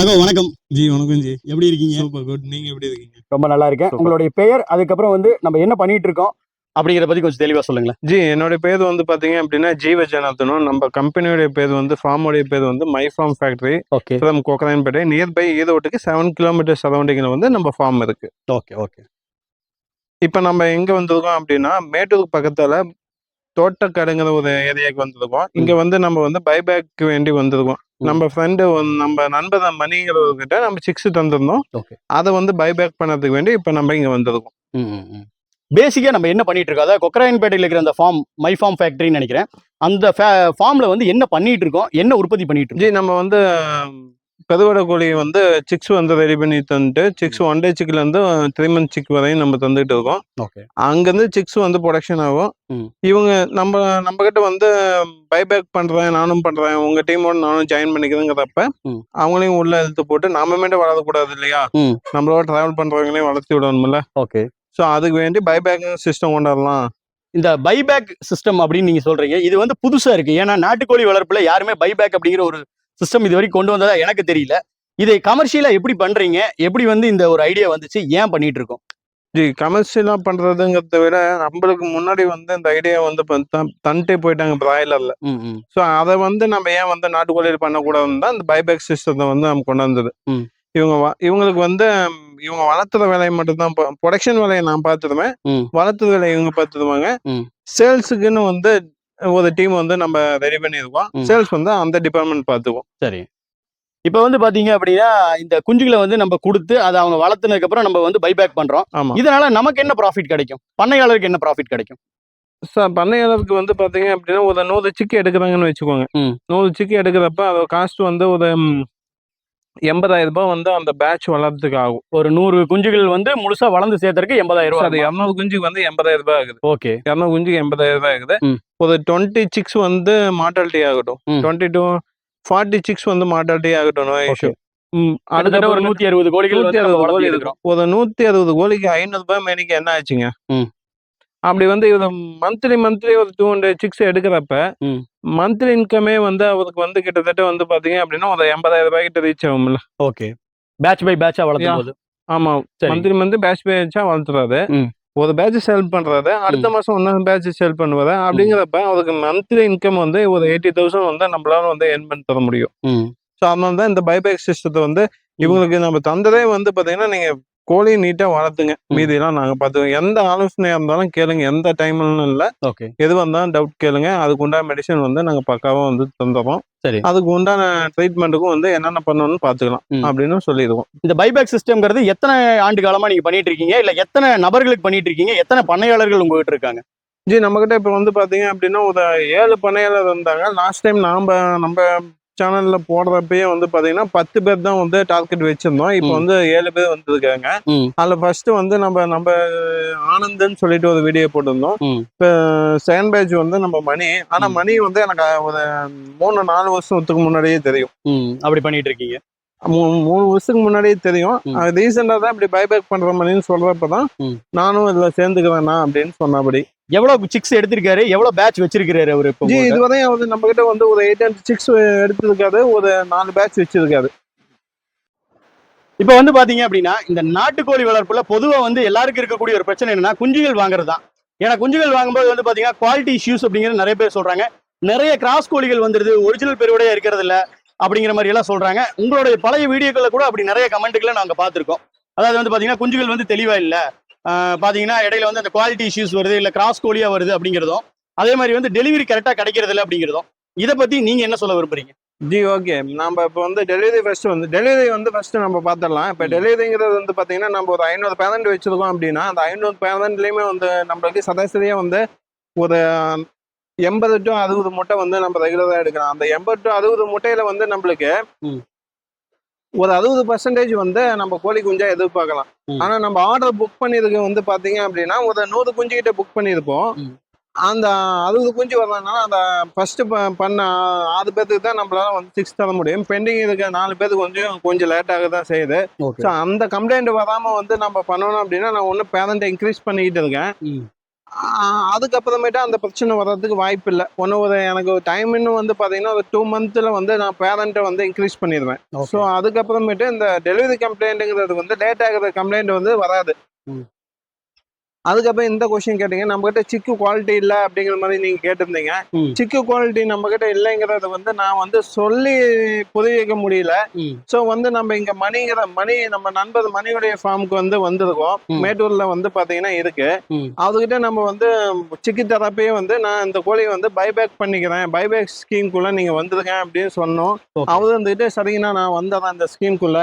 சகோ வணக்கம். ஜி வணக்கம் ஜி. எப்படி இருக்கீங்க? சூப்பர் குட் நீங்க எப்படி இருக்கீங்க? ரொம்ப நல்லா இருக்கேன். உங்களுடைய பெயர் அதுக்கப்புறம் வந்து நம்ம என்ன பண்ணிட்டு இருக்கோம்? அப்படிங்கறத பத்தி கொஞ்சம் தெளிவா சொல்லுங்களேன். ஜி என்னோட பேர் வந்து பாத்தீங்க அப்படின்னா ஜீவ ஜனார்தனம் நம்ம கம்பெனியோட பேர் வந்து ஃபார்மோடைய பேர் வந்து my farm factory. Okay. From Kokkarayanpettai nearby ஈரோட்டுக்கு seven kilometre சரௌண்டிங்கில் வந்து நம்ம ஃபார்ம் இருக்கு. Okay okay. இப்போ நம்ம எங்க வந்திருக்கோம் அப்படின்னா மேட்டூருக்கு பக்கத்துல தோட்டக்காடுங்கிற ஒரு ஏரியாவுக்கு வந்திருக்கோம். இங்க வந்து நம்ம வந்து பைபேக்கு வேண்டி வந்திருக்கோம். நம்ம ஃப்ரெண்டு நம்ம நண்பர் மணிங்கிறவர்கிட்ட நம்ம சிக்ஸ் தந்திருந்தோம். ஓகே. அதை வந்து பைபேக் பண்ணதுக்கு வேண்டி இப்போ நம்ம இங்க வந்திருக்கோம். பேசிக்கா நம்ம என்ன பண்ணிட்டு இருக்கோம்? அதாவது கொக்கராயன்பேட்டையில் இருக்கிற அந்த ஃபார்ம் மை ஃபார்ம் ஃபேக்டரின்னு நினைக்கிறேன். அந்த ஃபார்ம்ல வந்து என்ன பண்ணிட்டு இருக்கோம்? என்ன உற்பத்தி பண்ணிட்டு இருக்கோம்? நம்ம வந்து பெருவடை கோழி வந்து சிக்ஸ் வந்து ரெடி பண்ணி தந்துட்டு சிக்ஸ் ஒன் டே சிக்ல இருந்து த்ரீ மந்த் சிக் வரையும் நம்ம தந்துட்டு இருக்கோம். அங்கேருந்து சிக்ஸ் வந்து ப்ரொடக்ஷன் ஆகும். இவங்க நம்ம நம்ம கிட்ட வந்து பைபேக் பண்றேன் நானும் பண்றேன் உங்க டீமோட நானும் ஜாயின் பண்ணிக்கிறேங்கிறப்ப. அவங்களையும் உள்ள இழுத்து போட்டு நம்ம மட்டும் வளரக்கூடாது இல்லையா. நம்மளோட டிராவல் பண்றவங்களையும் வளர்த்தி விடணும்ல. ஓகே. ஸோ அதுக்கு வேண்டி பைபேக் சிஸ்டம் கொண்டாடலாம். இந்த பைபேக் சிஸ்டம் அப்படின்னு நீங்க சொல்றீங்க இது வந்து புதுசா இருக்கு. ஏன்னா நாட்டுக்கோழி வளர்ப்புல யாருமே பைபேக் அப்படிங்கிற ஒரு சிஸ்டம் இது வரைக்கும் கொண்டு வந்ததா எனக்கு தெரியல. இதை கமர்ஷியலா எப்படி பண்றீங்க? எப்படி வந்து இந்த ஒரு ஐடியா வந்துச்சு? ஏன் பண்ணிட்டு இருக்கோம் ஜி கமர்ஷியலா பண்றதுங்கிறத விட நம்மளுக்கு முன்னாடி வந்து இந்த ஐடியா வந்து இப்ப தன்- தந்துட்டே போயிட்டாங்க பிராய்லர்ல ஸோ அதை வந்து நம்ம ஏன் வந்து நாட்டுக்கோழியில் பண்ணக்கூடாதுன்னு தான் இந்த பைபேக் சிஸ்டத்தை வந்து நம்ம கொண்டு வந்தது. இவங்க இவங்களுக்கு வந்து இவங்க வளர்த்துற வேலையை மட்டும்தான் ப்ரொடக்ஷன் வேலையை நான் பார்த்துருவேன். வளர்த்துற வேலையை இவங்க பார்த்துருவாங்க. சேல்ஸுக்குன்னு வந்து ஒரு டீம் வந்து நம்ம ரெடி பண்ணியிருக்கோம் ம். சேல்ஸ் வந்து அந்த டிபார்ட்மெண்ட் பார்த்துக்குவோம். சரி. இப்போ வந்து பாத்தீங்க அப்படின்னா இந்த குஞ்சுகளை வந்து நம்ம கொடுத்து அதை அவங்க வளர்த்துனதுக்கு அப்புறம் நம்ம வந்து பைபேக் பண்றோம். ஆமா. இதனால நமக்கு என்ன ப்ராஃபிட் கிடைக்கும்? பண்ணையாளருக்கு என்ன ப்ராஃபிட் கிடைக்கும்? சார் பண்ணையாளருக்கு வந்து பாத்தீங்க அப்படின்னா ஒரு நூறு சிக்கி எடுக்கிறாங்கன்னு வச்சுக்கோங்க. நூறு சிக்கி எடுக்கிறப்ப அதோட காஸ்ட் வந்து ஒரு எண்பதாயிரம் ரூபாய் வந்து அந்த பேட்ச் வளர்றதுக்கு ஆகும். ஒரு நூறு குஞ்சுகள் வந்து முழுசா வளர்ந்து சேர்த்தறதுக்கு எண்பதாயிரம் அது ரூபாய் இரநூறு குஞ்சுக்கு வந்து எண்பதாயிரம் ரூபாய் ஆகுது. ஓகே. இரநூறு குஞ்சுக்கு எண்பதாயிரம் ரூபாய் ஆகுது. ஒரு டுவெண்ட்டி சிக்ஸ் வந்து மார்டாலிட்டி ஆகட்டும். டுவெண்ட்டி டூ ஃபார்ட்டி சிக்ஸ் வந்து மார்டாலிட்டி ஆகட்டும் Okay. இஷ்யூ கிட்டத்தட்ட ஒரு நூத்தி அறுபது கோழிகள் ஒரு நூத்தி அறுபது கோழிக்கு ஐநூறு ரூபாய் மேனிக்கு என்ன ஆச்சுங்க. அப்படி வந்து இவர் மந்த்லி மந்த்லி ஒரு டூ ஹண்ட்ரட் சிக்ஸ் எடுக்கிறப்ப. மந்த்லி இன்கமே வந்து அவருக்கு வந்து கிட்டத்தட்ட வந்து பாத்தீங்க அப்படின்னா ஒரு எண்பதாயிரம் ரூபாய் கிட்ட ரீச் ஆகும்ல. ஓகே. பேட்ச் பை பேட்சா வளர்த்தும். போது. ஆமா. மந்த்லி மந்த்லி பேட்ச் பேட்சா வளர்த்துறாரு. ஒரு பேட்ச் செல் பண்றாரு அடுத்த மாசம் இன்னொரு பேட்ச் செல் பண்ணுவாரு. அப்படிங்கிறப்ப அவருக்கு மந்த்லி இன்கம் வந்து ஒரு எயிட்டி தௌசண்ட் வந்து நம்மளால வந்து earn பண்ணி தர முடியும். ஸோ அதனால தான் இந்த பைபேக் சிஸ்டத்தை வந்து இவங்களுக்கு நம்ம தந்ததே வந்து பாத்தீங்கன்னா நீங்க கோழி நீட்டா வளர்த்துங்க. ம். மீதியெல்லாம் நாங்க பார்த்துக்கோம் எந்த ஆலோசனையா இருந்தாலும் கேளுங்க. எந்த டைம்லன்னு இல்ல. ஓகே. எது வந்தாலும் டவுட் கேளுங்க. அதுக்கு உண்டான மெடிசன் வந்து நாங்க பக்காவா வந்து தந்துடுறோம். சரி. அதுக்கு உண்டான ட்ரீட்மெண்ட்டுக்கும் வந்து என்னென்ன பண்ணணும்னு பாத்துக்கலாம். அப்படின்னு சொல்லிடுவோம். இந்த பைபேக் சிஸ்டம்ங்கிறது எத்தனை ஆண்டு காலமா நீங்க பண்ணிட்டு இருக்கீங்க? இல்ல எத்தனை நபர்களுக்கு பண்ணிட்டு இருக்கீங்க? எத்தனை பண்ணையாளர்கள் உங்ககிட்ட இருக்காங்க? ஜி நம்மகிட்ட இப்போ வந்து பாத்தீங்க அப்படின்னா ஒரு ஏழு பண்ணையாளர் இருந்தாங்க. லாஸ்ட் டைம் நாம நம்ம சேனல்ல போடுறப்பயே வந்து பாத்தீங்கன்னா பத்து பேர் தான் வந்து டார்கெட் வச்சிருந்தோம் இப்போ. வந்து ஏழு பேர் வந்திருக்காங்க. அதுல ஃபர்ஸ்ட் வந்து நம்ம நம்ம ஆனந்தன் சொல்லிட்டு ஒரு வீடியோ போட்டிருந்தோம். இப்போ செகண்ட் பேட்ச் வந்து நம்ம மணி ஆனா. மணி வந்து எனக்கு ஒரு மூணு நாலு வருஷத்துக்கு முன்னாடியே தெரியும் அப்படி பண்ணிட்டு இருக்கீங்க மூணு வருஷத்துக்கு முன்னாடியே தெரியும். ரீசெண்டா தான் இப்படி பைபேக் பண்ற மணின்னு சொல்றப்பதான். நானும் இதுல சேர்ந்துக்கிறேன்னா அப்படின்னு சொன்னபடி. எவ்வளவு சிக்ஸ் எடுத்திருக்காரு? எவ்வளவு பேட்ச் வச்சிருக்காரு அவரு இப்போ? இதுவரையும் வந்து நம்ம கிட்ட வந்து ஒரு எயிட் அண்ட் சிக்ஸ் எடுத்திருக்காரு. ஒரு நாலு பேட்ச் வச்சிருக்காரு. இப்போ வந்து பாத்தீங்க அப்படின்னா இந்த நாட்டுக்கோழி வளர்ப்புல பொதுவா வந்து எல்லாருக்கும் இருக்கக்கூடிய ஒரு பிரச்சனை என்னன்னா குஞ்சுகள் வாங்குறது தான் ஏன்னா குஞ்சுகள் வாங்கும்போது வந்து பாத்தீங்கன்னா குவாலிட்டி இஷ்யூஸ் அப்படிங்கிறது நிறைய பேர் சொல்றாங்க. நிறைய கிராஸ் கோழிகள் வந்துருது. ஒரிஜினல் பெருவுடையா இருக்கிறது இல்ல அப்படிங்கிற மாதிரி எல்லாம் சொல்றாங்க. உங்களுடைய பழைய வீடியோக்கள்ல கூட அப்படி நிறைய கமெண்ட்டுகளை நாங்க பார்த்திருக்கோம். அதாவது வந்து பாத்தீங்கன்னா குஞ்சுகள் வந்து தெளிவா இல்ல. ஆஹ் பாத்தீங்கன்னா இடையில வந்து அந்த குவாலிட்டி இஷ்யூஸ் வருது இல்ல கிராஸ் கோழியா வருது அப்படிங்கிறதும் அதே மாதிரி வந்து டெலிவரி கரெக்டா கிடைக்கிறது இல்ல அப்படிங்கிறதும் இதை பத்தி நீங்க என்ன சொல்ல விரும்புறீங்க? ஜி ஓகே. நம்ம இப்போ வந்து டெலிவரி ஃபர்ஸ்ட் வந்து டெலிவரி வந்து ஃபர்ஸ்ட் நம்ம பார்த்துடலாம் இப்போ. டெலிவரிங்கிறது வந்து பார்த்தீங்கன்னா நம்ம ஒரு ஐநூறு பேரண்ட் வச்சிருக்கோம் அப்படின்னா அந்த ஐநூறு பேரண்ட்லேயுமே வந்து நம்மளுக்கு சராசரியாக வந்து ஒரு எண்பது டு அறுபது முட்டை வந்து நம்ம ரெகுலராக எடுக்கலாம். அந்த எண்பது டு அறுபது முட்டையில வந்து நம்மளுக்கு. ஒரு அறுபது பர்சன்டேஜ் வந்து நம்ம கோழி குஞ்சா எதிர்பார்க்கலாம். ஆனா நம்ம ஆர்டர் புக் பண்ணிருக்கு வந்து பாத்தீங்க அப்படின்னா ஒரு நூறு குஞ்சு கிட்ட புக் பண்ணியிருப்போம். அந்த அறுபது குஞ்சு வரதுனால அந்த ஃபர்ஸ்ட் பண்ண ஆறு பேத்துக்கு தான் நம்மளால வந்து சிக்ஸ் தர முடியும். பெண்டிங் இருக்க நாலு பேருக்கு கொஞ்சம் கொஞ்சம் லேட்டாக தான் செய்யுது. ஸோ அந்த கம்ப்ளைண்ட் வராம வந்து நம்ம பண்ணணும் அப்படின்னா நான் ஒன்றும் பேரண்ட் இன்க்ரீஸ் பண்ணிக்கிட்டு இருக்கேன். அதுக்கப்புறமேட்டு அந்த பிரச்சனை வர்றதுக்கு வாய்ப்பு இல்லை ஒன்று ஒரு எனக்கு டைம் இன்னும் வந்து பார்த்தீங்கன்னா ஒரு டூ மந்த்தில் வந்து நான் பேரண்ட்டை வந்து இன்க்ரீஸ் பண்ணிடுவேன் ஸோ அதுக்கப்புறமேட்டு இந்த டெலிவரி கம்ப்ளைண்ட்டுங்கிறது வந்து லேட் ஆகுற கம்ப்ளைண்ட் வந்து வராது. அதுக்கப்புறம் இந்த கொஸ்டின் கேட்டீங்க நம்ம கிட்ட சிக்கு குவாலிட்டி இல்லை அப்படிங்கிற மாதிரி நீங்க கேட்டிருந்தீங்க. சிக்கு குவாலிட்டி நம்ம கிட்ட இல்லைங்கிறத வந்து நான் வந்து சொல்லி புரிய முடியல. ஸோ வந்து நம்ம இங்க மணிங்கிற மணி நம்ம நண்பர் மணியுடைய ஃபார்முக்கு வந்து வந்திருக்கோம். மேட்டூர்ல வந்து பாத்தீங்கன்னா இருக்கு. அதுகிட்ட நம்ம வந்து சிக்கி தெரப்பியே வந்து நான் இந்த கோழியை வந்து பைபேக் பண்ணிக்கிறேன் பைபேக் ஸ்கீம்குள்ள நீங்க வந்துருங்க அப்படின்னு சொன்னோம். அவர் வந்துட்டு சரிங்கண்ணா நான் வந்தேன் இந்த ஸ்கீம்குள்ள.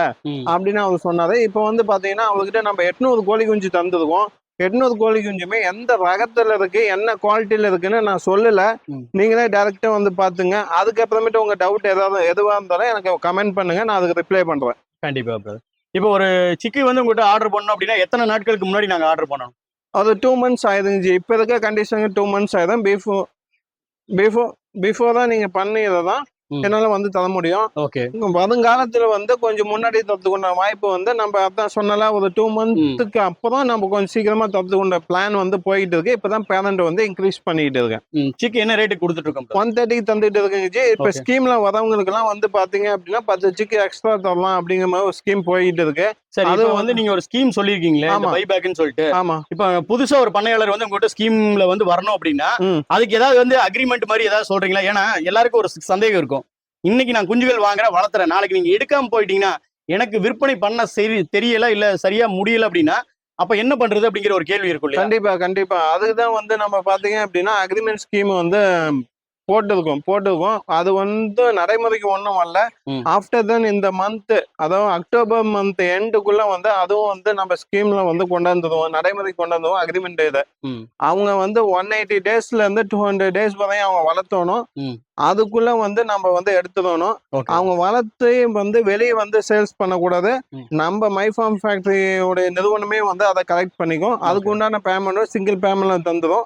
அப்படின்னு அவர் சொன்னாரு இப்போ வந்து பாத்தீங்கன்னா அவர்கிட்ட நம்ம எட்நூறு கோழி குஞ்சு தந்துருக்கோம் எட்நூறு கோழி குஞ்சுமே? எந்த ரகத்துல இருக்கு? என்ன குவாலிட்டியில இருக்குன்னு நான் சொல்லல. நீங்களே டைரக்டா வந்து பாத்துங்க. அதுக்கப்புறமேட்டு உங்க டவுட் ஏதாவது எதுவா இருந்தாலும் எனக்கு கமெண்ட் பண்ணுங்க. நான் அதுக்கு ரிப்ளை பண்றேன். கண்டிப்பா பிரதர் இப்போ ஒரு சிக்கி வந்து உங்ககிட்ட ஆர்டர் பண்ணோம் அப்படின்னா எத்தனை நாட்களுக்கு முன்னாடி நாங்க ஆர்டர் பண்ணணும்? அது டூ மந்த்ஸ் ஆயிடுச்சு இப்போ இருக்க கண்டிஷனுக்கு டூ மந்த்ஸ் ஆயிடும். பிஃபோர் பிஃபோர் பிஃபோர் தான் நீங்க பண்ணீங்க தான். என்னால வந்து தர முடியும். ஓகே. வருங்காலத்துல வந்து கொஞ்சம் முன்னாடி தரத்துக்குண்ட வாய்ப்பு வந்து நம்ம அதான் சொன்னல ஒரு டூ மந்த்துக்கு அப்புறம் நம்ம கொஞ்சம் சீக்கிரமா தரத்துக்குண்ட பிளான் வந்து போயிட்டு இருக்கு இப்பதான் பேரண்ட் வந்து இன்க்ரீஸ் பண்ணிட்டு இருக்கேன். சிக்கி என்ன ரேட்டுக்கு கொடுத்துட்டு இருக்கோம்? ஒன் தேர்ட்டிக்கு தந்துட்டு இருக்குங்க ஜி. இப்ப. ஸ்கீம்ல வரவங்களுக்கு எல்லாம் வந்து பாத்தீங்க அப்படின்னா பத்து சிக்கு எக்ஸ்ட்ரா தரலாம் அப்படிங்கிற மாதிரி ஒரு ஸ்கீம் போயிட்டு இருக்கு சரி அது வந்து நீங்க ஒரு ஸ்கீம் சொல்லிருக்கீங்களே. பைபேக்னு சொல்லிட்டு. ஆமா. இப்ப புதுசா ஒரு பண்ணையாளர் வந்து உங்ககிட்ட ஸ்கீம்ல வந்து வரணும் அப்படின்னா. அதுக்கு ஏதாவது வந்து அக்ரிமெண்ட் மாதிரி ஏதாவது சொல்றீங்களா? ஏன்னா எல்லாருக்கும் ஒரு சந்தேகம் இருக்கும். இன்னைக்கு நான் குஞ்சுகள் வாங்குறேன் வளர்த்துறேன். நாளைக்கு நீங்க எடுக்காம போயிட்டீங்கன்னா எனக்கு விற்பனை பண்ண சரி தெரியல இல்ல சரியா முடியல அப்படின்னா அப்ப என்ன பண்றது அப்படிங்கிற ஒரு கேள்வி இருக்கும் கண்டிப்பா கண்டிப்பா. அதுக்குதான் வந்து நம்ம பாத்தீங்க அப்படின்னா அக்ரிமெண்ட் ஸ்கீம் வந்து போட்டிருக்கோம் போட்டிருக்கோம் அது வந்து நடைமுறைக்கு ஒன்றும் ம். ஆஃப்டர் தென் இந்த மந்த் அதாவது அக்டோபர் மந்த் எண்டுக்குள்ள வந்து அதுவும் வந்து நம்ம ஸ்கீம்ல வந்து கொண்டாந்துருவோம் நடைமுறைக்கு கொண்டாந்துருவோம் அக்ரிமெண்ட் இதை. அவங்க வந்து ஒன் எயிட்டி டேஸ்ல இருந்து டூ ஹண்ட்ரட் டேஸ் வரையும் அவங்க வளர்த்தணும். அதுக்குள்ள வந்து நம்ம வந்து எடுத்துடணும். அவங்க வளர்த்து வந்து வெளியே வந்து சேல்ஸ் பண்ணக்கூடாது. நம்ம மை ஃபார்ம் ஃபேக்டரியோடைய நிறுவனமே வந்து அதை கலெக்ட் பண்ணிக்கும். அதுக்கு உண்டான பேமெண்ட் சிங்கிள் பேமெண்ட்ல தந்துடும்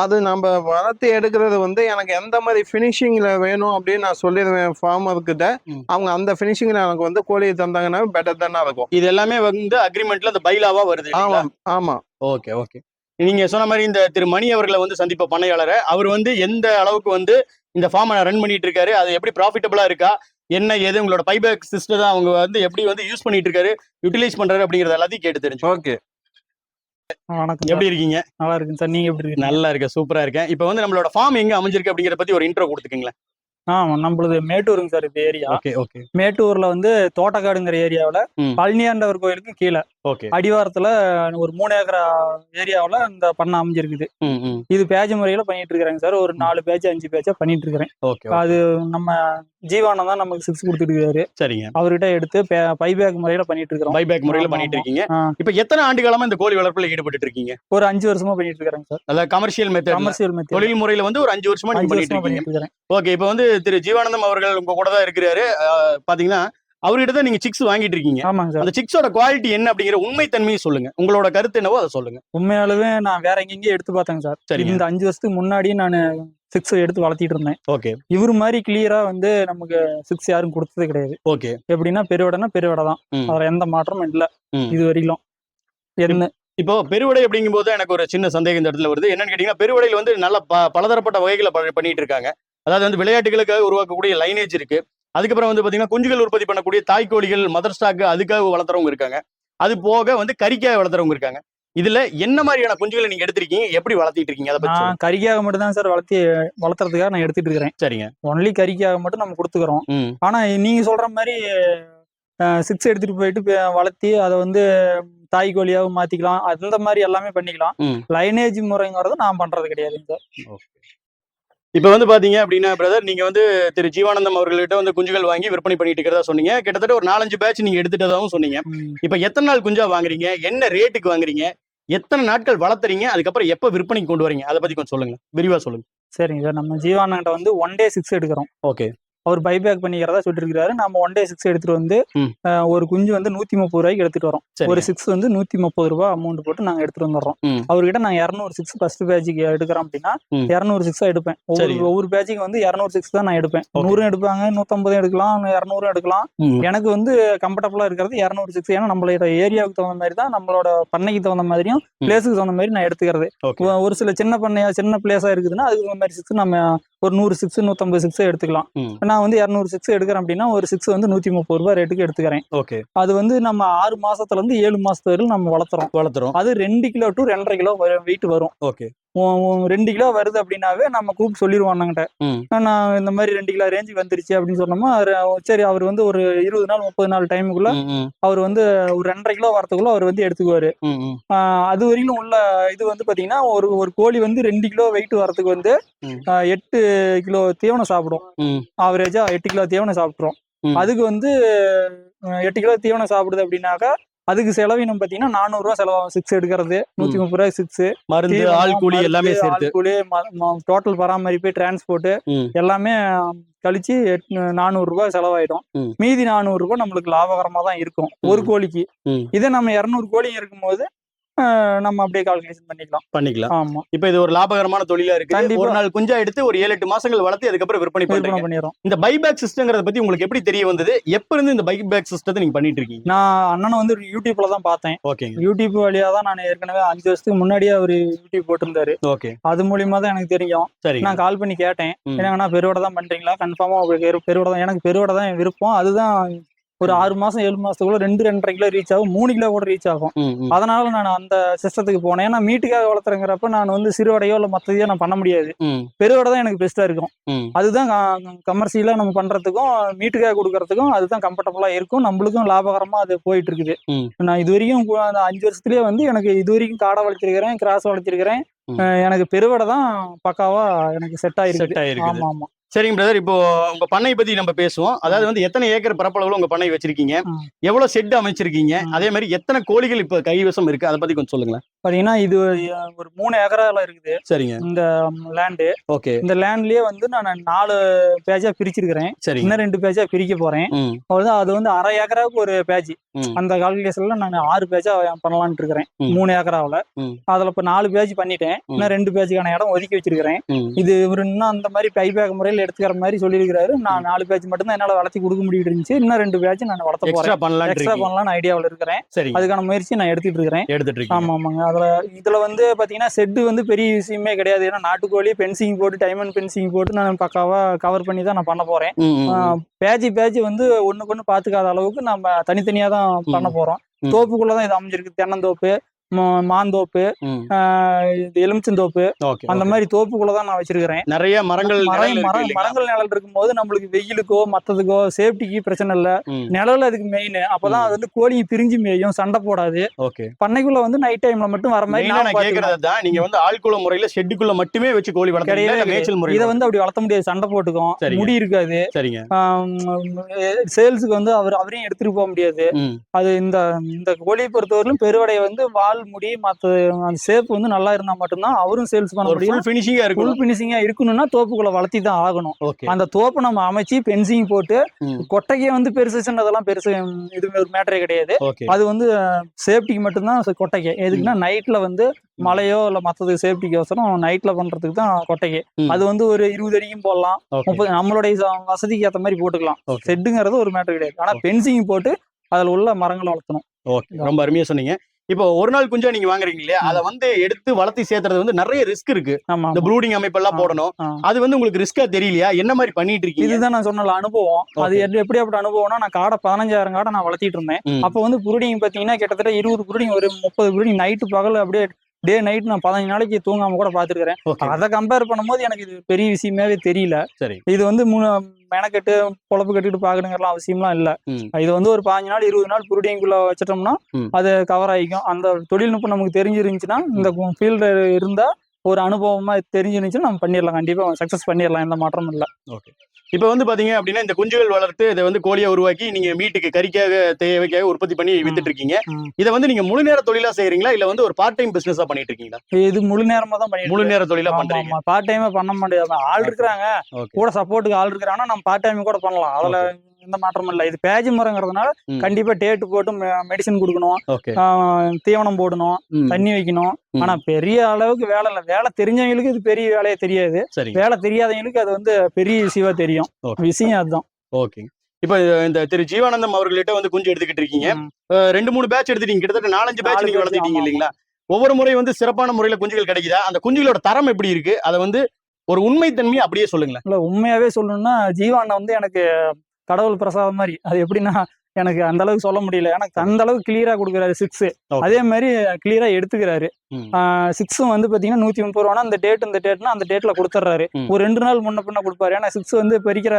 அது நம்ம வளர்த்து எடுக்கிறது வந்து எனக்கு எந்த மாதிரி ஃபினிஷிங்ல வேணும் அப்படின்னு நான் சொல்லிடுவேன் ஃபார்மர் கிட்ட. ம். அவங்க அந்த ஃபினிஷிங்ல எனக்கு வந்து கோழியை தந்தாங்கன்னா பெட்டர் தானே இருக்கும். இது எல்லாமே வந்து அக்ரிமெண்ட்ல அந்த பைலாவா வருது ஆமா ஆமா. Okay okay. நீங்க சொன்ன மாதிரி இந்த திரு மணி அவர்களை வந்து சந்திப்ப பண்ணையாளரை அவர் வந்து எந்த அளவுக்கு வந்து இந்த ஃபார்மை ரன் பண்ணிட்டு இருக்காரு அது எப்படி ப்ராஃபிட்டபிளா இருக்கா? என்ன ஏது? உங்களோட பைபேக் சிஸ்டம் தான் அவங்க வந்து எப்படி வந்து யூஸ் பண்ணிட்டு இருக்காரு யூட்டிலைஸ் பண்றாரு அப்படிங்கறது எல்லாத்தையும் கேட்டு தெரிஞ்சு ஓகே வணக்கம். எப்படி இருக்கீங்க? நல்லா இருக்குங்க சார். நீங்க எப்படி இருக்கீங்க? நல்லா இருக்கேன். சூப்பரா இருக்கேன். இப்போ வந்து நம்மளோட ஃபார்ம் எங்க அமைஞ்சிருக்கு அப்படிங்கறத பத்தி ஒரு இன்ட்ரோ கொடுத்துக்கீங்களேன். ஆ நம்மளது மேட்டூருங்க சார் இது ஏரியா ஓகே ஓகே மேட்டூர்ல வந்து தோட்டக்காடுங்கிற ஏரியாவுல. பழனியாண்டவர் கோயிலுக்கு கீழே. அடிவாரத்துல ஒரு மூணு ஏக்கரா ஏரியாவுல இந்த பண்ண அமைஞ்சிருக்குது. இது பேஜ் முறையில பண்ணிட்டு இருக்கிறாங்க சார். ஒரு நாலு பேஜ் அஞ்சு பேஜா பண்ணிட்டு இருக்கிறேன். ஓகே அது நம்ம ஜீவானம் தான் நமக்கு சிக்ஸ் கொடுத்துட்டு இருக்காரு. சரிங்க. அவர்கிட்ட எடுத்து பைபேக் முறையில பண்ணிட்டு இருக்கிறோம். பைபேக் முறையில பண்ணிட்டு. இருக்கீங்க. இப்போ எத்தனை ஆண்டு காலமா இந்த கோழி வளர்ப்புல ஈடுபட்டு இருக்கீங்க? ஒரு அஞ்சு வருஷமா பண்ணிட்டு இருக்கிறேங்க சார். அதாவது கமர்ஷியல் மெத்தட் கமர்ஷியல் மெத்தட் தொழில் முறையில வந்து ஒரு அஞ்சு வருஷமா நீங்க பண்ணிட்டு இருக்கீங்க. ஓகே இப்போ வந்து திரு ஜீவானந்தம் அவர்கள் உங்க கூட தான் இருக்கிறாரு. பாத்தீங்கன்னா அவர்கிட்ட தான் நீங்க சிக்ஸ் வாங்கிட்டு இருக்கீங்க. சார். அந்த சிக்ஸோட குவாலிட்டி என்ன அப்படிங்கிற உண்மை தன்மையை சொல்லுங்க. உங்களோட கருத்து என்னவோ அதை சொல்லுங்க. உண்மையாலுமே நான் வேற எங்கெங்கயும் எடுத்து பார்த்தேங்க சார். சரிங்க. இந்த அஞ்சு வருஷத்துக்கு முன்னாடி நான் சிக்ஸ் எடுத்து வளர்த்திட்டு இருந்தேன். ஓகே. இவர் மாதிரி கிளியரா வந்து நமக்கு சிக்ஸ் யாரும் கொடுத்தது கிடையாது. ஓகே. எப்படின்னா பெருவடைனா பெருவடை தான். அதுல எந்த மாற்றமும் இல்ல. இது வரையிலும். என்ன? இப்போ பெருவடை அப்படிங்கும்போது எனக்கு ஒரு சின்ன சந்தேகம் இந்த இடத்துல வருது. என்னன்னு கேட்டீங்கன்னா பெருவடையில வந்து நல்ல பலதரப்பட்ட வகைகளை பண்ணிட்டு இருக்காங்க. அதாவது வந்து விளையாட்டுகளுக்காக உருவாக்கக்கூடிய லைனேஜ் இருக்கு. அதுக்கப்புறம் வந்து பாத்தீங்கன்னா குஞ்சுகள் உற்பத்தி பண்ணக்கூடிய தாய்க்கோழிகள் மதர் ஸ்டாக் அதுக்காக வளர்த்துறவங்க இருக்காங்க. அது போக வந்து கறிக்காக வளர்த்துறவங்க இருக்காங்க. இதுல என்ன மாதிரியான குஞ்சுகளை நீங்க எடுத்திருக்கீங்க? எப்படி வளர்த்திட்டு இருக்கீங்க? அதை பத்தி கறிக்காக மட்டும் தான் சார் வளர்த்தி வளர்த்துறதுக்காக நான் எடுத்துட்டு இருக்கிறேன். சரிங்க. ஒன்லி கறிக்காக மட்டும் நம்ம கொடுத்துக்கிறோம். ஆனா நீங்க சொல்ற மாதிரி சிக்ஸ் எடுத்துட்டு போயிட்டு வளர்த்தி அதை வந்து தாய் கோழியாவும் மாத்திக்கலாம். அந்த மாதிரி எல்லாமே பண்ணிக்கலாம். லைனேஜ் முறைங்கிறது நான் பண்றது கிடையாதுங்க சார். இப்போ வந்து பாத்தீங்க அப்படின்னா பிரதர் நீங்க வந்து திரு ஜீவானந்தம் அவர்கள்ட்ட வந்து குஞ்சுகள் வாங்கி விற்பனை பண்ணிட்டு இருக்கிறதா சொன்னீங்க. கிட்டத்தட்ட ஒரு நாலஞ்சு பேட்ச் நீங்க எடுத்துட்டதாகவும் சொன்னீங்க. இப்போ எத்தனை நாள் குஞ்சா வாங்குறீங்க? என்ன ரேட்டுக்கு வாங்குறீங்க? எத்தனை நாட்கள் வளர்த்துறீங்க? அதுக்கப்புறம் எப்ப விற்பனைக்கு கொண்டு வரீங்க? அதை பத்தி கொஞ்சம் சொல்லுங்க. விரிவா சொல்லுங்க. சரிங்க சார் நம்ம ஜீவானங்கிட்ட வந்து ஒன் டே சிக்ஸ் எடுக்கிறோம். ஓகே அவர் பைபேக் பண்ணிக்கிறதா சொல்லியிருக்காரு நம்ம ஒன் டே சிக்ஸ் எடுத்துட்டு வந்து ஒரு குஞ்சு வந்து நூத்தி முப்பது ரூபாய்க்கு எடுத்துட்டு வரோம் ஒரு சிக்ஸ் வந்து நூத்தி முப்பது ரூபாய் அமௌண்ட் போட்டு நாங்க எடுத்துட்டு வந்துடுறோம். அவர்கிட்ட நான் இரநூறு சிக்ஸ் ஃபர்ஸ்ட் பேட்சுக்கு எடுக்கிறோம் அப்படின்னா. இரநூறு சிக்ஸ் எடுப்பேன் ஒவ்வொரு. ஒவ்வொரு பேட்சுக்கு வந்து இரநூறு சிக்ஸ் தான் நான் எடுப்பேன். நூறும் எடுப்பாங்க நூத்தம்பதும் எடுக்கலாம் இரநூறும் எடுக்கலாம். எனக்கு வந்து கம்ஃபர்டபுளா இருக்கிறது இரநூறு சிக்ஸ் ஏன்னா நம்மளோட ஏரியாவுக்கு தகுந்த மாதிரி தான் நம்மளோட பண்ணைக்கு தகுந்த மாதிரியும். பிளேஸுக்கு தகுந்த மாதிரி நான் எடுத்துக்கிறது ஒரு சில சின்ன பண்ணையா சின்ன பிளேஸா இருக்குதுன்னா அதுக்கு தகுந்த மாதிரி சிக்ஸ் நம்ம ஒரு நூறு சிக்ஸ் நூத்தம்பது சிக்ஸ் எடுத்துக்கலாம். நான் வந்து இரநூறு சிக்ஸ் எடுக்கிறேன் அப்படின்னா ஒரு சிக்ஸ் வந்து நூத்தி முப்பது ரூபாய் ரேட்டுக்கு எடுத்துக்கிறேன். ஓகே. அது வந்து நம்ம ஆறு மாசத்துல இருந்து ஏழு மாசத்து வரையும் நம்ம வளர்த்துறோம். வளர்த்துறோம். அது ரெண்டு கிலோ டு ரெண்டரை கிலோ வெயிட் வரும். ஓகே. ரெண்டு கிலோ வருது அப்படின்னாவே நம்ம கூப்பிட்டு சொல்லிடுவோம் நாங்கிட்ட. நான் இந்த மாதிரி ரெண்டு கிலோ ரேஞ்சு வந்துருச்சு அப்படின்னு சொன்னோமா சரி அவர் வந்து ஒரு இருபது நாள் முப்பது நாள் டைமுக்குள்ள அவர் வந்து ஒரு ரெண்டரை கிலோ வரத்துக்குள்ள அவர் வந்து எடுத்துக்குவாரு. அது வரையிலும் உள்ள இது வந்து பாத்தீங்கன்னா ஒரு ஒரு கோழி வந்து ரெண்டு கிலோ வெயிட் வரதுக்கு வந்து எட்டு கிலோ தீவனம் சாப்பிடும். ஆவரேஜா எட்டு கிலோ தீவனம் சாப்பிட்றோம். அதுக்கு வந்து எட்டு கிலோ தீவனம் சாப்பிடுது அப்படின்னாக்கா அதுக்கு செலவினம் பாத்தீங்கன்னா நானூறு ரூபா செலவாகும் சிக்ஸ் எடுக்கிறது நூத்தி முப்பது ரூபாய் சிக்ஸ் மருந்து ஆள் கூலி எல்லாமே சேர்த்து கூலி டோட்டல் பராமரிப்பு டிரான்ஸ்போர்ட். எல்லாமே கழிச்சு நானூறு ரூபாய் செலவாயிடும். மீதி நானூறு ரூபாய் நம்மளுக்கு லாபகரமா தான் இருக்கும் ஒரு. கோழிக்கு. இதே நம்ம இரநூறு கோழி இருக்கும்போது நம்ம அப்படியே கால்குலேஷன் பண்ணிக்கலாம். பண்ணிக்கலாம். ஆமா. இப்ப இது ஒரு லாபகரமான தொழிலா இருக்கு. ஒரு நாள் குஞ்சா எடுத்து ஒரு ஏழு எட்டு மாசங்கள் வளர்த்து அதுக்கப்புறம் விற்பனை விற்பனை பண்ணிடுறோம். இந்த பைபேக் சிஸ்டம்ங்கறத பத்தி உங்களுக்கு எப்படி தெரிய வந்தது? எப்ப இருந்து இந்த பைபேக் சிஸ்டத்தை நீங்க பண்ணிட்டு இருக்கீங்க? நான் அண்ணனை வந்து யூடியூப்ல தான் பார்த்தேன். ஓகேங்க. யூடியூப் வழியா தான் நான் ஏற்கனவே அஞ்சு வருஷத்துக்கு முன்னாடியே அவர் யூடியூப் போட்டிருந்தாரு. ஓகே. அது மூலியமா தான் எனக்கு தெரியும். சரி நான் கால் பண்ணி கேட்டேன். ம். என்னங்கண்ணா பெருவடை தான் பண்றீங்களா? கன்ஃபார்மா உங்களுக்கு பெருவடை தான் எனக்கு பெருவடை தான் விருப்பம். அதுதான் ஒரு ஆறு மாசம் ஏழு மாசத்துக்குள்ள ரெண்டு ரெண்டரை கிலோ ரீச் ஆகும். மூணு கிலோ கூட ரீச் ஆகும். அதனால நான் அந்த சிஸ்டத்துக்கு போனேன். ஏன்னா மீட்டுக்காக வளர்த்துறங்கிறப்ப நான் வந்து சிறுவடையோ இல்லை மற்றதையோ நான் பண்ண முடியாது. பெருவடை தான் எனக்கு பெஸ்ட்டாக இருக்கும். அதுதான் கமர்ஷியலாக நம்ம பண்ணுறதுக்கும் மீட்டுக்காக கொடுக்கறதுக்கும் அதுதான் கம்ஃபர்டபுளாக இருக்கும். நம்மளுக்கும் லாபகரமாக அது போயிட்டு இருக்குது. நான் இது வரைக்கும் அந்த அஞ்சு வருஷத்துலேயே வந்து எனக்கு இது வரைக்கும் காடை வளர்த்திருக்கிறேன் கிராஸ் வளர்த்திருக்கிறேன். எனக்கு பெருவடை தான் பக்காவா எனக்கு செட் ஆயிருக்கு செட் ஆயிருக்கு ஆமா ஆமா. சரிங்க பிரதர் இப்போ உங்க பண்ணை பத்தி நம்ம பேசுவோம். அதாவது வந்து எத்தனை ஏக்கர் பரப்பளவுல உங்க பண்ணை வச்சிருக்கீங்க. எவ்வளவு செட் அமைச்சிருக்கீங்க. அதே மாதிரி எத்தனை கோழிகள் இப்ப கைவசம் இருக்கு? அதை பத்தி கொஞ்சம் சொல்லுங்களேன். பாத்தீங்கன்னா இது ஒரு மூணு ஏக்கரால இருக்குது. சரிங்க. இந்த லேண்டு ஓகே. இந்த லேண்ட்லயே வந்து நான் நாலு பேஜா பிரிச்சிருக்கிறேன். சரிங்க. இன்னும் ரெண்டு பேஜா பிரிக்க போறேன். அவ்வளவுதான். அது வந்து அரை ஏக்கராவுக்கு ஒரு பேஜ். அந்த கால்குலேஷன்ல நான் ஆறு பேஜா பண்ணலாம்னு இருக்கிறேன். மூணு ஏக்கராவுல. அதுல இப்ப நாலு பேஜ் பண்ணிட்டேன். இன்னும் ரெண்டு பேஜுக்கான இடம் ஒதுக்கி வச்சிருக்கிறேன். இது இவர் இன்னும் அந்த மாதிரி பைபேக் முறையில் எடுத்துக்கிற மாதிரி சொல்லியிருக்கிறாரு. நான் நாலு பேஜ் மட்டும் தான் என்னால வளர்த்தி கொடுக்க முடியும் இருந்துச்சு. இன்னும் ரெண்டு பேஜ் நான் வளர்த்த போறேன். எக்ஸ்ட்ரா பண்ணலாம்னு ஐடியாவில் இருக்கிறேன். அதுக்கான முயற்சி நான் எடுத்துட்டு இருக்கிறேன். எடுத்துட்டு ஆமா ஆமாங்க. அதுல இதுல வந்து பாத்தீங்கன்னா செட்டு வந்து பெரிய விஷயமே கிடையாது. ஏன்னா நாட்டுக்கோழி பென்சிங் போட்டு டைமண்ட் பென்சிங் போட்டு நான் பக்காவா கவர் பண்ணி தான் நான் பண்ண ம். பேஜ் பேஜ் வந்து ஒண்ணுக்கு ஒண்ணு பாத்துக்காத அளவுக்கு நம்ம தனித்தனியா தான் பண்ண போறோம். ம். தோப்புக்குள்ள தான் இது அமைஞ்சிருக்கு. தென்னந்தோப்பு மாந்தோப்பு இது எலுமிச்சந்தோப்பு அந்த. மாதிரி தோப்புக்குள்ள தான் நான் வச்சிருக்கிறேன். நிறைய மரங்கள் நிழல்? மரங்கள் நிழல் இருக்கும்போது நம்மளுக்கு வெயிலுக்கோ மத்ததுக்கோ சேஃப்டிக்கு பிரச்சனை இல்ல. நிழல் அதுக்கு மெயின் அப்பதான் அது வந்து கோழி பிரிஞ்சு மேயும் சண்டை போடாது. பண்ணைக்குள்ள வந்து நைட் டைம்ல மட்டும் வர மாதிரி நான். கேக்குறது தான் நீங்க வந்து ஆள்குள முறையில ஷெட்டுக்குள்ள மட்டுமே வச்சு கோழி இல்ல மேய்ச்சல் இதை முறையில வந்து அப்படி வளர்த்த முடியாது. சண்டை போட்டுக்கும். முடி இருக்காது. சரிங்க. சேல்ஸுக்கு வந்து அவர் அவரையும் எடுத்துட்டு போக முடியாது. அது இந்த இந்த கோழியை பொறுத்தவரையிலும் பெருவடையை வந்து வால் முடி மத்த அந்த ஷேப் வந்து நல்லா இருந்தா மட்டும்தான் அவரும் சேல்ஸ் பண்ண முடியும். ஃபுல் ஃபினிஷிங்கா ஃபுல் இருக்கும் பினிஷிங்கா இருக்கணும்னா தோப்புக்குள்ள வளர்த்தி தான் ஆகணும் அந்த தோப்பை நம்ம அமைச்சு பென்சிங் போட்டு. கொட்டைக்கே வந்து பெருசு சின்னதெல்லாம் பெருசு இது ஒரு மேட்டரே கிடையாது. அது வந்து சேஃப்டிக்கு மட்டும்தான் கொட்டைக்கு. எதுக்குன்னா நைட்ல வந்து மழையோ இல்ல மத்தது சேஃப்டிக்கு அவசரம் நைட்ல பண்றதுக்கு தான் கொட்டைக்கு. அது வந்து ஒரு இருபது அடிக்கும் போடலாம். முப்பது நம்மளுடைய வசதிக்கு ஏத்த மாதிரி போட்டுக்கலாம். செட்டுங்கிறது ஒரு மேட்டர் கிடையாது. ஆனா பென்சிங் போட்டு அதுல உள்ள மரங்களை வளர்த்தணும். ஓகே. ரொம்ப அருமையா சொன்னீங்க. இப்போ ஒரு நாள் குஞ்சா நீங்க வாங்குறீங்க இல்லையா? அதை வந்து எடுத்து வளர்த்தி சேர்த்துறது வந்து நிறைய ரிஸ்க் இருக்கு. இந்த ப்ரூடிங் அமைப்பெல்லாம் போடணும். அது வந்து உங்களுக்கு ரிஸ்கா தெரியலையா? என்ன மாதிரி பண்ணிட்டு இருக்கீங்க? இதுதான் நான் சொன்ன அனுபவம். அது. எப்படி எப்படி அப்படி அனுபவம்னா நான் காடை பதினஞ்சாயிரம் காடை நான் வளர்த்திட்டு இருந்தேன். அப்போ வந்து புருடிங் பாத்தீங்கன்னா கிட்டத்தட்ட இருபது புருடிங் ஒரு முப்பது புருடிங் நைட்டு பகல் அப்படியே டே நைட் நான் பதினஞ்சு நாளைக்கு தூங்காம கூட பாத்துருக்கிறேன் ஓகே அதை கம்பேர் பண்ணும்போது எனக்கு இது பெரிய விஷயமாவே தெரியல. சரி. இது வந்து மூணு மெனக்கெட்டு பொழப்பு கட்டிட்டு பாக்கணுங்கிறலாம் அவசியம்லாம் இல்ல. இது வந்து ஒரு பாஞ்சு நாள் இருபது நாள் புருடிங்குள்ள வச்சிட்டோம்னா. அது கவர் ஆகிக்கும் அந்த தொழில்நுட்பம் நமக்கு தெரிஞ்சிருந்துச்சுன்னா இந்த ஃபீல்டு இருந்தா ஒரு அனுபவமா தெரிஞ்சிருந்துச்சுன்னா நம்ம பண்ணிடலாம். கண்டிப்பா சக்சஸ் பண்ணிடலாம். எந்த மாற்றமும் இல்ல. இப்போ வந்து பாத்தீங்க அப்படின்னா இந்த குஞ்சுகள் வளர்த்து இதை வந்து கோழியா உருவாக்கி நீங்க மீட்டுக்கு கறிக்காக தேவைக்காக உற்பத்தி பண்ணி வித்துட்டு இருக்கீங்க. இதை வந்து நீங்க முழு நேர தொழிலா செய்றீங்களா? இல்ல வந்து ஒரு பார்ட் டைம் பிசினஸா பண்ணிட்டு இருக்கீங்களா? இது முழு நேரமா தான் பண்ணிட்டு முழு. நேர தொழிலா ஆமா பார்ட் டைமே பண்ண முடியாது. ஆள் இருக்கிறாங்க. கூட சப்போர்ட்டுக்கு ஆள் இருக்கிறாங்கன்னா நம்ம பார்ட் டைம் கூட பண்ணலாம். அதுல எந்த மாற்றமும் இல்லை. இது பேஜ் முறைங்கிறதுனால ம். கண்டிப்பா டேட்டு போட்டு மெடிசன் கொடுக்கணும். தீவனம் போடணும். தண்ணி வைக்கணும். ஆனா பெரிய அளவுக்கு வேலை இல்லை. வேலை தெரிஞ்சவங்களுக்கு இது பெரிய வேலையே தெரியாது. வேலை தெரியாதவங்களுக்கு அது வந்து பெரிய விஷயமா தெரியும். விஷயம் அதுதான். ஓகே. இப்போ இந்த திரு ஜீவானந்தம் அவர்கள்ட்ட வந்து குஞ்சு எடுத்துக்கிட்டு இருக்கீங்க. ரெண்டு மூணு பேட்ச் எடுத்துட்டீங்க. கிட்டத்தட்ட நாலஞ்சு பேட்ச் நீங்க வளர்த்துட்டீங்க இல்லைங்களா? ஒவ்வொரு முறை வந்து சிறப்பான முறையில குஞ்சுகள் கிடைக்குதா? அந்த குஞ்சுகளோட தரம் எப்படி இருக்கு? அதை வந்து ஒரு உண்மைத்தன்மையை அப்படியே சொல்லுங்களேன். இல்ல உண்மையாவே சொல்லணும்னா ஜீவாண்ணா வந்து எனக்கு கடவுள் பிரசாதம் மாதிரி. அது எப்படின்னா எனக்கு அந்த அளவுக்கு சொல்ல முடியல. எனக்கு அந்த அளவுக்கு கிளியரா கொடுக்குறாரு சிக்ஸ். அதே மாதிரி கிளியரா எடுத்துக்கிறாரு. சிக்ஸும் வந்து பாத்தீங்கன்னா நூத்தி முப்பது ரூபானா அந்த டேட் இந்த டேட்னா அந்த டேட்ல கொடுத்துட்றாரு. ஒரு ரெண்டு நாள் முன்ன பின்ன கொடுப்பாரு. ஏன்னா சிக்ஸ் வந்து பொரிக்கிற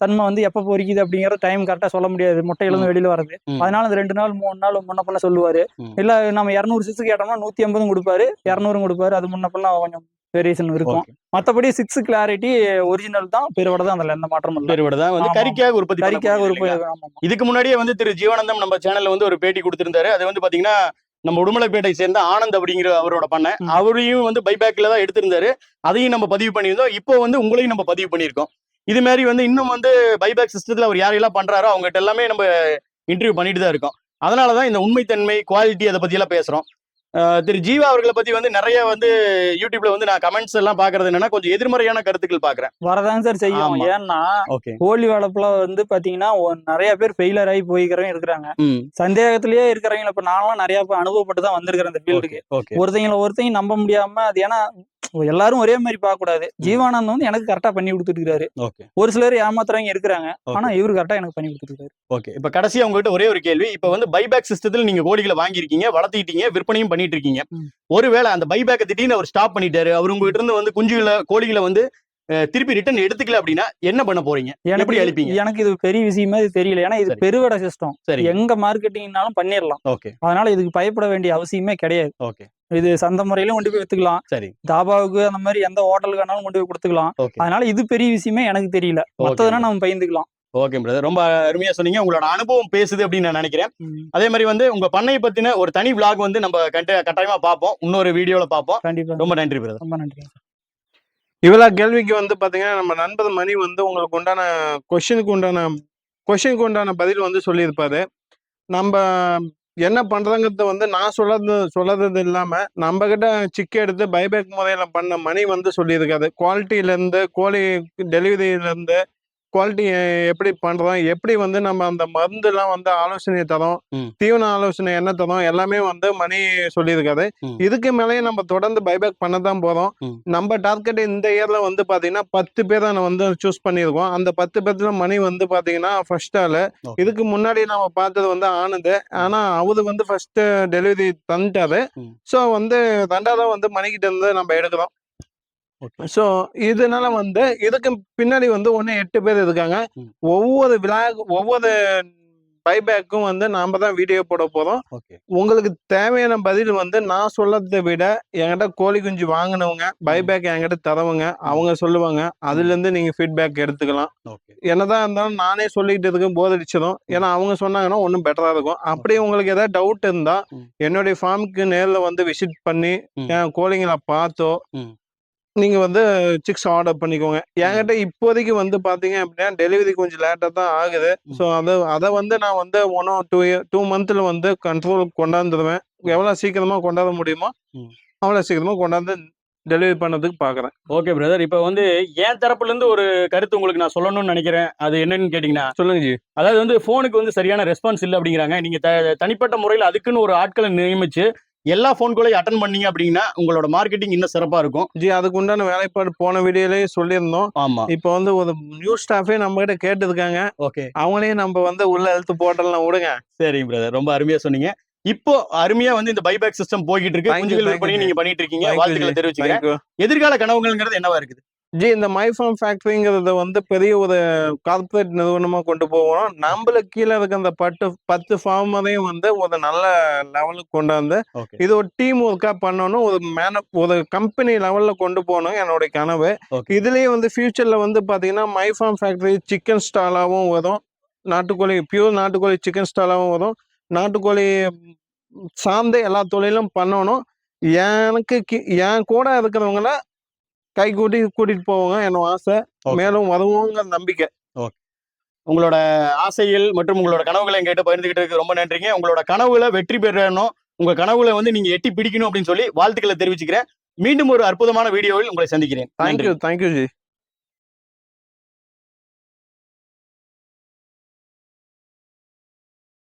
தன்மை வந்து எப்ப பொரிக்குது அப்படிங்கிற டைம் கரெக்டா சொல்ல முடியாது. முட்டையில இருந்து வெளியில வருது. அதனால அந்த ரெண்டு நாள் மூணு நாள் முன்ன பின்ன சொல்லுவாரு. இல்ல நம்ம இரநூறு சிக்ஸ் கேட்டோம்னா நூத்தி ஐம்பதும் கொடுப்பாரு. இரநூறும் கொடுப்பாரு. அது முன்ன பின்ன கொஞ்சம் வேரியேஷன் இருக்கும். மத்தபடி சிக்ஸ் கிளாரிட்டி ஒரிஜினல் தான் பெருவடை தான் அதுல எந்த மாற்றமும் இல்லை. பெருவிட தான் வந்து. கறிக்காக உற்பத்தி கறிக்காக ஆமா. இதுக்கு முன்னாடியே வந்து திரு ஜீவானந்தம் நம்ம சேனல்ல வந்து ஒரு பேட்டி கொடுத்திருந்தாரு. அது வந்து பாத்தீங்கன்னா நம்ம உடுமலைப்பேட்டை சேர்ந்த ஆனந்த் அப்படிங்கிற அவரோட பண்ண. அவரையும் வந்து பைபேக்ல தான் எடுத்திருந்தாரு. அதையும் நம்ம பதிவு பண்ணியிருந்தோம். இப்போ வந்து உங்களையும் நம்ம பதிவு பண்ணியிருக்கோம். இது மாதிரி வந்து இன்னும் வந்து பைபேக் சிஸ்டத்துல அவர் யாரெல்லாம் பண்றாரோ அவங்ககிட்ட எல்லாமே நம்ம இன்டர்வியூ பண்ணிட்டு தான் இருக்கோம். அதனால தான் இந்த உண்மைத்தன்மை குவாலிட்டி அதை பத்தி எல்லாம் பேசுறோம். அஹ் திரு ஜீவா அவர்களை பத்தி வந்து நிறைய வந்து யூடியூப்ல வந்து நான் கமெண்ட்ஸ் எல்லாம் பாக்குறது என்னன்னா கொஞ்சம் எதிர்மறையான கருத்துக்கள் பாக்குறேன் வரதாங்க சார் செய்யும். ஏன்னா கோழி வளர்ப்புல வந்து பாத்தீங்கன்னா நிறைய பேர் ஃபெயிலர் ஆகி போய்க்கிறவங்க இருக்கிறாங்க. சந்தேகத்திலேயே இருக்கிறவங்க இப்ப நான்லாம் நிறைய அனுபவப்பட்டு தான் வந்திருக்கிறேன் இந்த ஃபீல்டுக்கு ஒருத்தங்கள ஒருத்தங்க நம்ப முடியாம அது ஏன்னா எல்லாரும் ஒரே மாதிரி பார்க்க கூடாது ஜீவானந்த் வந்து எனக்கு கரெக்டா பண்ணி கொடுத்துட்டு இருக்காரு ஓகே. ஒரு சிலர் ஏமாத்துறவங்க இருக்கிறாங்க. ஆனா இவரு கரெக்டா எனக்கு பண்ணி கொடுத்துட்டு இருக்காரு ஓகே. இப்ப கடைசியா உங்ககிட்ட ஒரே ஒரு கேள்வி. இப்ப வந்து பைபேக் சிஸ்டத்தில் நீங்க கோழிகளை வாங்கியிருக்கீங்க வளர்த்திட்டீங்க விற்பனையும் பண்ணிட்டு இருக்கீங்க. ஒருவேளை அந்த பைபேக்கை திடீர்னு அவர் ஸ்டாப் பண்ணிட்டாரு அவர் உங்ககிட்ட இருந்து வந்து குஞ்சுகளை கோழிகளை வந்து திருப்பி ரிட்டர்ன் எடுத்துக்கல அப்படின்னா என்ன பண்ண போறீங்க? எப்படி அழிப்பீங்க? எனக்கு இது பெரிய விஷயமா இது தெரியல. ஏன்னா இது. பெருவடை சிஸ்டம் சரி எங்க மார்க்கெட்டிங்னாலும் பண்ணிடலாம் ஓகே. அதனால இதுக்கு பயப்பட வேண்டிய அவசியமே கிடையாது. ஓகே. இது சந்தை முறையிலும் கொண்டு போய் வித்துக்கலாம். சரி. தாபாவுக்கு அந்த மாதிரி எந்த ஹோட்டலுக்கு வேணாலும் கொண்டு போய் கொடுத்துக்கலாம். அதனால இது பெரிய விஷயமே எனக்கு தெரியல. மத்ததுனா நம்ம பயந்துக்கலாம் ஓகே பிரதர். ரொம்ப அருமையா சொன்னீங்க. உங்களோட அனுபவம் பேசுது அப்படின்னு நான் நினைக்கிறேன். அதே மாதிரி வந்து உங்க பண்ணையை பத்தின ஒரு தனி vlog வந்து நம்ம கட்ட கட்டாயமா பார்ப்போம். இன்னொரு வீடியோல பார்ப்போம். கண்டிப்பா. ரொம்ப நன்றி பிரதர். ரொம்ப நன்றி இவ்வளோ கேள்விக்கு வந்து பார்த்தீங்கன்னா நம்ம நண்பர் மணி வந்து உங்களுக்கு உண்டான கொஷினுக்கு உண்டான கொஷினுக்கு உண்டான பதில் வந்து சொல்லியிருப்பாரு. நம்ம என்ன பண்றதுங்கிறது வந்து நான் சொல்லது சொல்லறது இல்லாம நம்ம கிட்ட சிக்க எடுத்து பைபேக் முறையில பண்ண மணி வந்து சொல்லியிருக்காது. குவாலிட்டியில இருந்து கோழி டெலிவரியில இருந்து குவாலிட்டி எப்படி பண்றோம் எப்படி வந்து நம்ம அந்த மருந்துலாம் வந்து ஆலோசனை தரோம். தீவன ஆலோசனை என்ன தரோம் எல்லாமே வந்து மணி சொல்லியிருக்காரு. இதுக்கு மேலேயும் நம்ம தொடர்ந்து பைபேக் பண்ண தான் போறோம். நம்ம டார்கெட் இந்த இயர்ல வந்து பாத்தீங்கன்னா பத்து பேரை நான் வந்து சூஸ் பண்ணியிருக்கோம் அந்த பத்து பேர்த்துல மணி வந்து பாத்தீங்கன்னா ஃபர்ஸ்ட் ஆளு. இதுக்கு முன்னாடி நம்ம பார்த்தது வந்து ஆனது ஆனா அவரு வந்து ஃபர்ஸ்ட் டெலிவரி தந்துட்டாரு. ஸோ வந்து ரெண்டாவது வந்து மணிக்கிட்ட இருந்து நம்ம எடுக்கிறோம் ஸோ இதனால வந்து இதுக்கு பின்னாடி வந்து ஒன்று எட்டு பேர் இருக்காங்க. ஒவ்வொரு விழாக் ஒவ்வொரு பைபேக்கும் வந்து நாம தான் வீடியோ போட போறோம். ஓகே. உங்களுக்கு தேவையான பதில் வந்து நான் சொல்லதை விட என்கிட்ட கோழி குஞ்சு வாங்கினவங்க பைபேக் என்கிட்ட தரவங்க அவங்க சொல்லுவாங்க. அதுல இருந்து நீங்க ஃபீட்பேக் எடுத்துக்கலாம். என்னதான் இருந்தாலும் நானே சொல்லிட்டு இருக்கேன் போர் அடிச்சதும் ஏன்னா அவங்க சொன்னாங்கன்னா ஒன்றும் பெட்டரா இருக்கும். அப்படியே உங்களுக்கு ஏதாவது டவுட் இருந்தா ம். என்னுடைய ஃபார்முக்கு நேர்ல வந்து விசிட் பண்ணி. என் கோழிங்களை பார்த்தோ ம். நீங்க வந்து சிக்ஸ் ஆர்டர் பண்ணிக்கோங்க. என்கிட்ட இப்போதைக்கு வந்து பாத்தீங்க அப்படின்னா டெலிவரி கொஞ்சம் லேட்டா தான் ஆகுது. ஸோ அதை அதை வந்து நான் வந்து ஒன் ஆர் டூ டூ மந்த்ல வந்து கண்ட்ரோல் கொண்டாந்துருவேன். எவ்வளவு சீக்கிரமா கொண்டாட முடியுமோ ம். அவ்வளவு சீக்கிரமா கொண்டாந்து டெலிவரி பண்ணதுக்கு பாக்குறேன். ஓகே பிரதர் இப்போ வந்து என் தரப்புல இருந்து ஒரு கருத்து உங்களுக்கு நான் சொல்லணும்னு நினைக்கிறேன். அது என்னன்னு கேட்டீங்கன்னா சொல்லுங்க ஜி. அதாவது வந்து ஃபோனுக்கு வந்து சரியான ரெஸ்பான்ஸ் இல்லை அப்படிங்கிறாங்க. நீங்க த- தனிப்பட்ட முறையில் அதுக்குன்னு ஒரு ஆட்களை நியமிச்சு எல்லா ஃபோன் காலையும் அட்டன் பண்ணீங்க அப்படின்னா உங்களோட மார்க்கெட்டிங் இன்னும் சிறப்பா இருக்கும். ஜி அதுக்கு உண்டான வேலைப்பாடு போன வீடியோலயே சொல்லியிருந்தோம். ஆமா. இப்போ வந்து ஒரு நியூ ஸ்டாஃபே நம்ம கிட்ட கேட்டிருக்காங்க. ஓகே. அவங்களையும் நம்ம வந்து உள்ள எழுத்து போட்டலாம் விடுங்க. சரிங்க பிரதர் ரொம்ப அருமையா சொன்னீங்க. இப்போ அருமையா வந்து இந்த பைபேக் சிஸ்டம் போய்கிட்டு இருக்கு. குஞ்சுகள் ஜி. நீங்க பண்ணிட்டு இருக்கீங்க. வாழ்த்துக்களை. தெரிவிச்சுக்கிறேன். எதிர்கால கனவுகள்ங்கிறது என்னவா இருக்குது? ஜி இந்த மைஃபார்ம் ஃபேக்டரிங்கிறத வந்து பெரிய ஒரு கார்ப்பரேட் நிறுவனமா கொண்டு போகணும் நம்மளுக்கு கீழே இருக்க அந்த பட்டு பத்து ஃபார்மரையும் வந்து ஒரு நல்ல லெவலுக்கு கொண்டாந்து இது ஒரு டீம் ஒர்க்கா பண்ணணும் ஒரு மேன ஒரு கம்பெனி லெவல்ல கொண்டு போகணும் என்னுடைய கனவு. இதுலயே வந்து ஃபியூச்சர்ல வந்து பாத்தீங்கன்னா மைஃபார்ம் ஃபேக்டரி சிக்கன் ஸ்டாலாவும் வரும். நாட்டுக்கோழி பியூர் நாட்டுக்கோழி சிக்கன் ஸ்டாலாவும் வரும். நாட்டுக்கோழி சார்ந்த எல்லா தொழிலும் பண்ணணும். எனக்கு என் கூட இருக்கிறவங்கள கை கூட்டி கூட்டிட்டு போவாங்க என்னோட ஆசை. மேலும் வருவோங்கிற நம்பிக்கை. உங்களோட ஆசைகள் மற்றும் உங்களோட கனவுகளை எங்கிட்ட பகிர்ந்துகிட்டதுக்கு ரொம்ப நன்றிங்க. உங்களோட கனவுல வெற்றி பெறணும். உங்க கனவுல வந்து நீங்க எட்டி பிடிக்கணும் அப்படின்னு சொல்லி வாழ்த்துக்களை தெரிவிச்சுக்கிறேன். மீண்டும் ஒரு அற்புதமான வீடியோவில் உங்களை சந்திக்கிறேன். Thank you thank you G